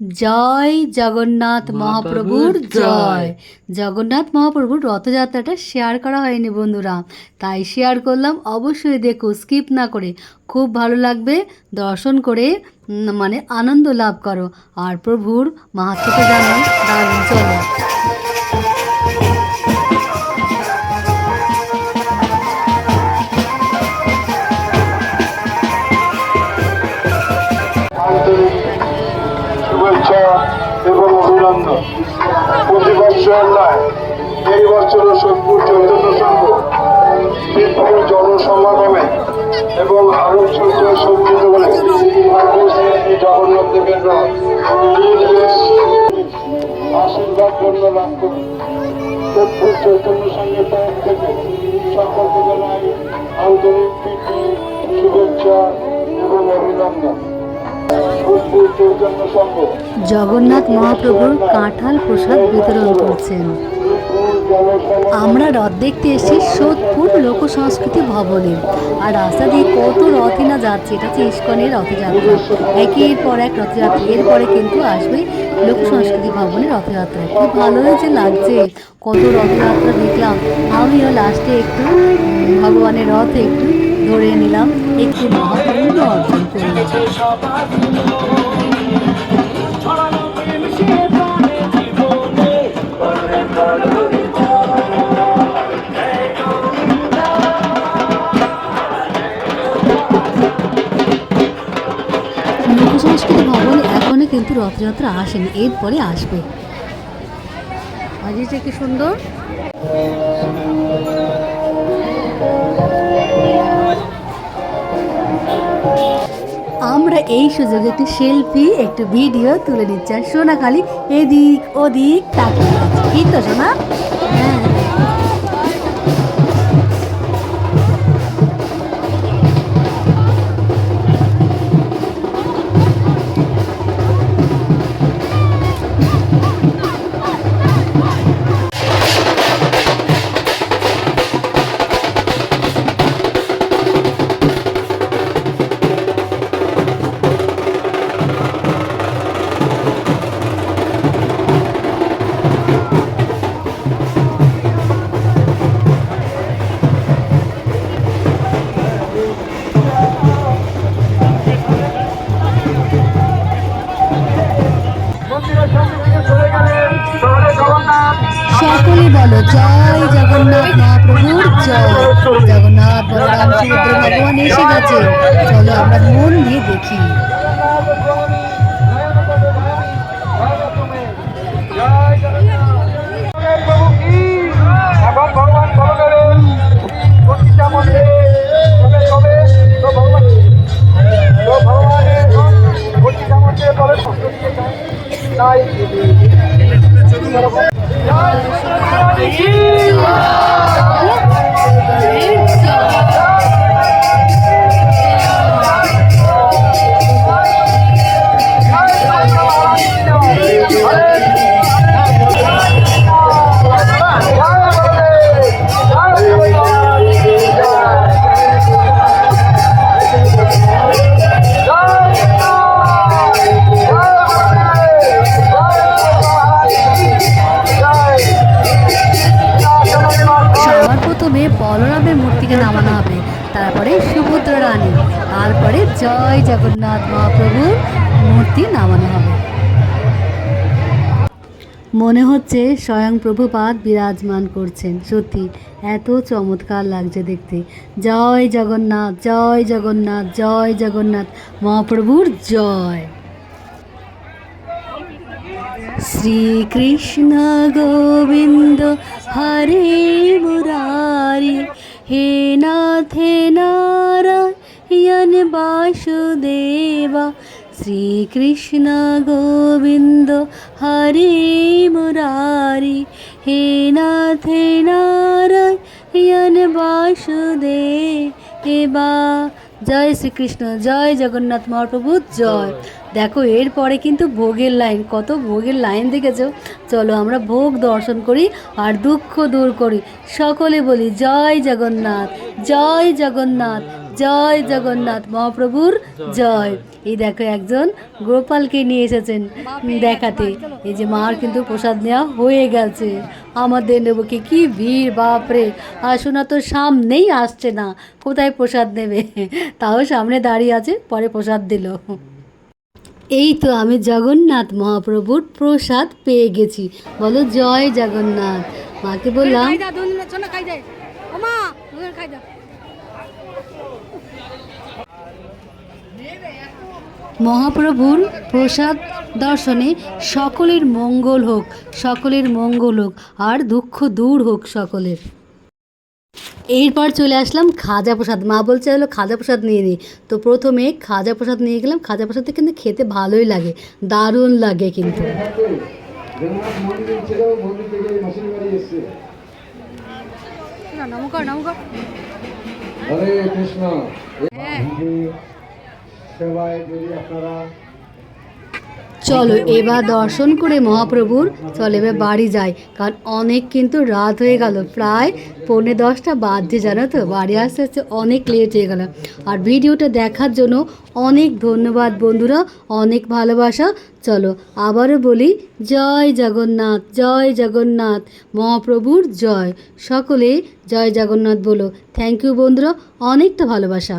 জয় জগন্নাথ মহাপ্রভুর জয়। জগন্নাথ মহাপ্রভুর রথযাত্রাটা শেয়ার করা হয়নি বন্ধুরা। তাই শেয়ার করলাম। অবশ্যই দেখো স্কিপ না করে খুব ভালো লাগবে। দর্শন করে মানে আনন্দ লাভ করো। আর প্রভুর মাহাত্মকে জানো দারুণ চলো। অভিনন্দন প্রতি বছর নয় এই বছরও সোদপুর চৈতন্য সংঘ বিপুল জনসমাগমে এবং আরও সূর্য সজ্জিত করে জগন্নাথ দেবের আশীর্বাদ জন্য লাভ চৈতন্য সংঘের তরফ থেকে সকলকে জানাই আন্তরিক শুভেচ্ছা এবং অভিনন্দন। জগন্নাথ মহাপ্রভুর কাঁঠাল প্রসাদ বিতরণ করছেন। আমরা রথ দেখতে এসেছি সোদপুর লোক সংস্কৃতি ভবনে। আর রাস্তা দিয়ে কত রথই না যাচ্ছে, এটা হচ্ছে ইস্কনের রথযাত্রা। একের পর এক রথযাত্রা এরপরে কিন্তু আসবে লোক সংস্কৃতি ভবনের রথযাত্রা। খুব ভালো হয়েছে লাগছে, কত রথযাত্রা দেখলাম। আমিও লাস্টে একটু ভগবানের রথে একটু ধরে নিলাম। একটু মহাপুণ্য অর্জন করলাম লোকসংস্কৃতি ভবন এখনও কিন্তু রথযাত্রা আসেনি, এরপরে আসবে। আজিটা কি সুন্দর। এই সুযোগে একটি সেলফি, একটু ভিডিও তুলে নিচ্ছেন আর সোনা খালি এদিক ওদিক তাকে কি তো সোনা? হ্যাঁ। বলো জয় জগন্নাথ মহাপ্রভুর জয় জগন্নাথ বলরাম সুভদ্র ভগবান এসে গেছে চলো আমরা মন দিয়ে দেখি এখন ভগবান বলবেন বলরামের মূর্তিকে নামানো হবে। তারপরে সুভদ্র রানী, তারপরে জয় জগন্নাথ মহাপ্রভুর মূর্তি নামানো হবে। মনে হচ্ছে স্বয়ং প্রভুপাদ বিরাজমান করছেন। সত্যি, এত চমৎকার লাগছে দেখতে। জয় জগন্নাথ জয় জগন্নাথ জয় জগন্নাথ মহাপ্রভুর জয়। শ্রীকৃষ্ণ গোবিন্দ হরে মুরারি, হে নাথে নারায়ণ বাসুদেবা, শ্রীকৃষ্ণ গোবিন্দ হরে মুরারি, হে নাথে নারায়ণ বাসুদেবা। জয় শ্রীকৃষ্ণ, জয় জগন্নাথ মহাপ্রভু, জয়। দেখো, এরপরে কিন্তু ভোগের লাইন, কত ভোগের লাইন দেখেছ? চলো আমরা ভোগ দর্শন করি আর দুঃখ দূর করি। সকলে বলি, জয় জগন্নাথ জয় জগন্নাথ জয় জগন্নাথ মহাপ্রভুর জয়। এই দেখো, একজন গোপালকে নিয়ে এসেছেন দেখাতে। এই যে মার কিন্তু প্রসাদ নেওয়া হয়ে গেছে। আমাদের নেবকে কি ভিড়, বাপরে! আসুনা তো সামনেই আসছে না, কোথায় প্রসাদ নেবে? তাও সামনে দাঁড়িয়ে আছে, পরে প্রসাদ দিল। এই তো আমি জগন্নাথ মহাপ্রভুর প্রসাদ পেয়ে গেছি। বলো জয় জগন্নাথ। মাকে বললাম মহাপ্রভুর প্রসাদ দর্শনে সকলের মঙ্গল হোক সকলের মঙ্গল হোক আর দুঃখ দূর হোক সকলের। এরপর চলে আসলাম খাজা প্রসাদ। মা বলছে হলো খাজা প্রসাদ নিয়ে নিই তো প্রথমে খাজা প্রসাদ নিয়ে গেলাম। খাজা প্রসাদটা কিন্তু খেতে ভালোই লাগে দারুণ লাগে কিন্তু। হরে কৃষ্ণ। সেবায় যদি আপনারা চলো এবার দর্শন করে মহাপ্রভুর, চলো এবার বাড়ি যাই। কারণ অনেক কিন্তু রাত হয়ে গেল, প্রায় পৌনে দশটা বাজছে, জানো তো? বাড়ি আসতে আসতে অনেক লেট হয়ে গেল। আর ভিডিওটা দেখার জন্য অনেক ধন্যবাদ বন্ধুরা, অনেক ভালোবাসা। চলো আবারও বলি, জয় জগন্নাথ জয় জগন্নাথ, মহাপ্রভুর জয়। সকলে জয় জগন্নাথ বলো। থ্যাংক ইউ বন্ধুরা, অনেকটা ভালোবাসা।